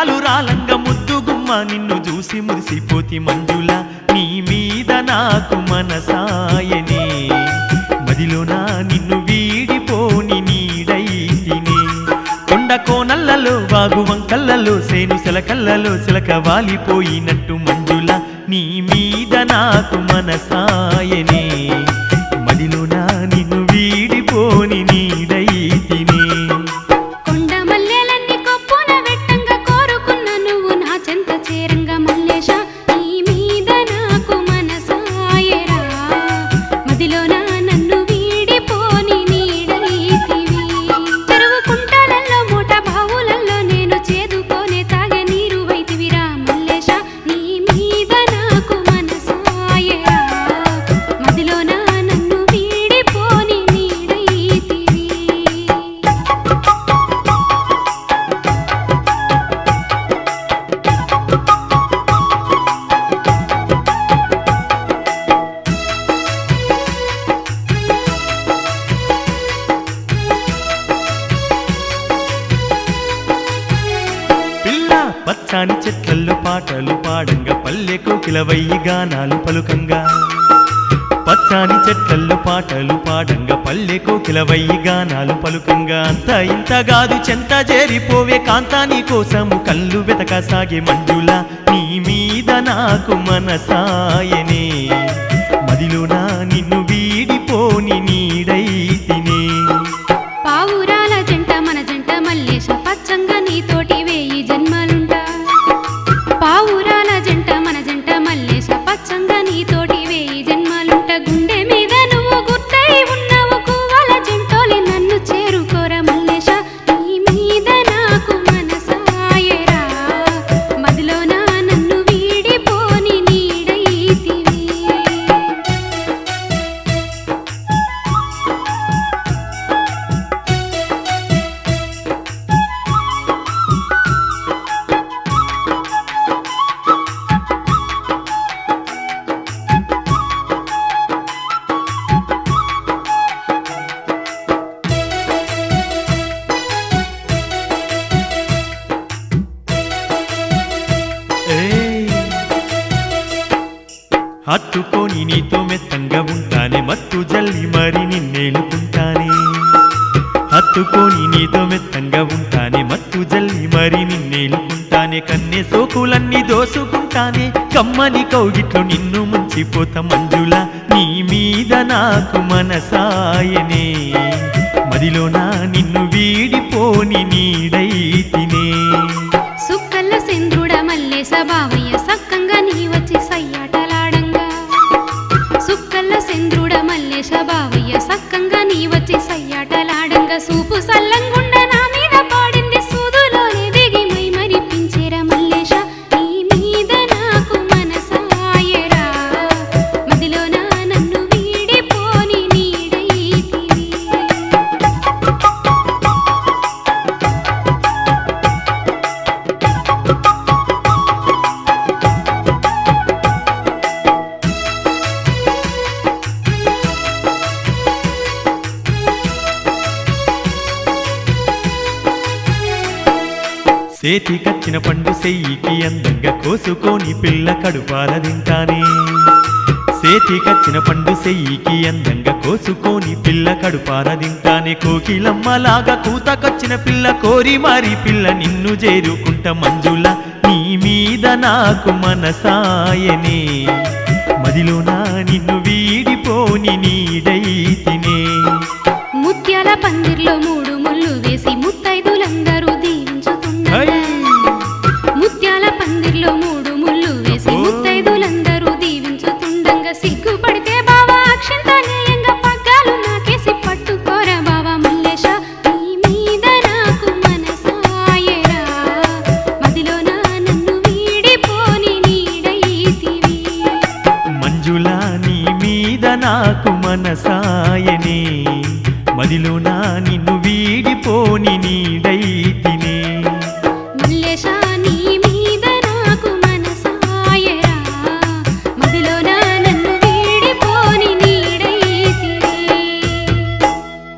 రాలు ముత్యాలు రాలంగ ముద్దు గుమ్మ నిన్ను చూసి మురిసిపోతి మంజుల. నీ మీద నాకు మనసాయనే. మదిలోనా నిన్ను వీడిపోని నీడైతినే. కొండ కోనల్లలో బాగు వంకల్లలో సేను సెలకల్లలో సెలక వాలిపోయినట్టు మంజుల. నీ మీద నాకు మనసాయనే. పచ్చాని చెట్లల్లో పాటలు పాడంగా పల్లె కోకిలవయ్యి గానాలు పలుకంగా. పచ్చాని చెట్లల్లో పాటలు పాడంగా పల్లె కోకిలవయ్యి గానాలు పలుకంగా. అంత ఇంత కాదు చెంత చేరిపోవే కాంతాని కోసము కళ్ళు వెతక సాగే మంజుల నీ మీద నాకు మనసాయనే. నా నిన్ను వీడిపోని నీడైతినే హత్తుకొని నీతో మెత్తంగా ఉంటానే మత్తు జల్లి మరి నిన్నేలుకుంటానే హత్తుకొని నీతో మెత్తంగా ఉంటానే మత్తు జల్లి మరి నిన్నేలుకుంటానే కన్నె సోకులన్నీ దోసుకుంటానే కమ్మని కౌగిట్లో నిన్ను ముంచిపోత మంజుల నీ మీద నాకు మనసాయనే. మదిలోన నిన్ను వీడిపోని నీడైతినే. సుక్కల సింధుడ మల్లేశ బావయ్య సక్కంగా నీ వచ్చి సయ్యాట సుక్కల్ల సెంద్రుడ మల్లేశ బావయ్య సేతికచ్చిన పండు సెయ్యికి అందంగా కోసుకొని పిల్ల కడుపాల తింటానే. సేతికచ్చిన పండు సెయ్యికి అందంగా కోసుకొని పిల్ల కడుపాల తింటానే. కోకిలమ్మలాగా కూతకొచ్చిన పిల్ల కోరి మారి పిల్ల నిన్ను చేరుకుంట మంజుల నీ మీద నాకు మనసాయనే. నా నిన్ను వీడిపోని నీడైతినే ముత్యాల పందిర్లో మూడు మీద నాకు మనసాయనే. నా నిన్ను వీడిపోని నీడైతినే.